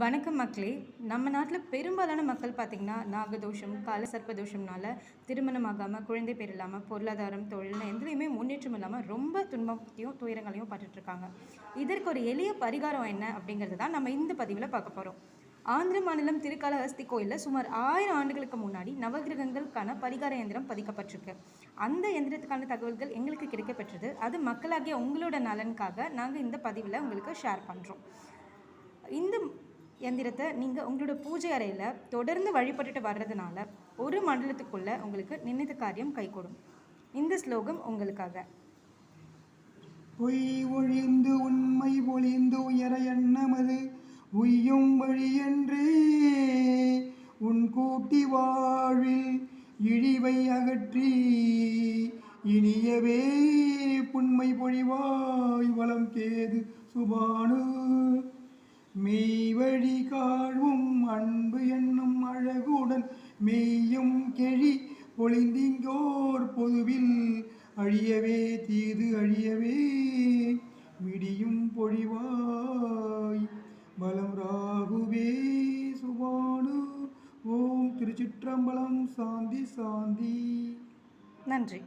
வணக்கம் மக்களே. நம்ம நாட்டில் பெரும்பாலான மக்கள் பார்த்திங்கன்னா நாகதோஷம் கால சர்ப்பதோஷம்னால திருமணம் ஆகாமல் குழந்தை பேர் இல்லாமல் பொருளாதாரம் தொழில்னு எதுலேயுமே முன்னேற்றம் இல்லாமல் ரொம்ப துன்பத்தையும் துயரங்களையும் பட்டுட்ருக்காங்க. இதற்கு ஒரு எளிய பரிகாரம் என்ன அப்படிங்கிறது தான் நம்ம இந்த பதிவில் பார்க்க போகிறோம் ஆந்திர மாநிலம் திருக்காலஹஸ்தி கோயிலில் சுமார் ஆயிரம் ஆண்டுகளுக்கு முன்னாடி நவகிரகங்களுக்கான பரிகார எந்திரம் பதிக்கப்பட்டிருக்கு. அந்த எந்திரத்துக்கான தகவல்கள் எங்களுக்கு கிடைக்கப்பெற்றது. அது மக்களாகிய உங்களோட நலனுக்காக நாங்கள் இந்த பதிவில் உங்களுக்கு ஷேர் பண்ணுறோம் இந்த எந்திரத்தை நீங்கள் உங்களோட பூஜை அறையில் தொடர்ந்து வழிபட்டுட்டு வர்றதுனால ஒரு மண்டலத்துக்குள்ளே உங்களுக்கு நினைத்த காரியம் கைகூடும். இந்த ஸ்லோகம் உங்களுக்காக. பொய் ஒழிந்து உண்மை ஒளிந்து உயர எண்ணமது. உய்யும் வழியன்றே உன் கூட்டி வாழ்வில் இழிவை அகற்றி இனியவே புண்மை பொழிவாய் வளம் கேது சுபானு. மெய்வழி காழ்வும் அன்பு என்னும் அழகுடன் மெய்யும் கெழி பொழிந்திங்கோர் பொதுவில் அழியவே தீது அழியவே மிடியும் பொழிவாய். பலம் ராகுவே சுபானு. ஓம் திருச்சிற்றம்பலம் சாந்தி சாந்தி. நன்றி.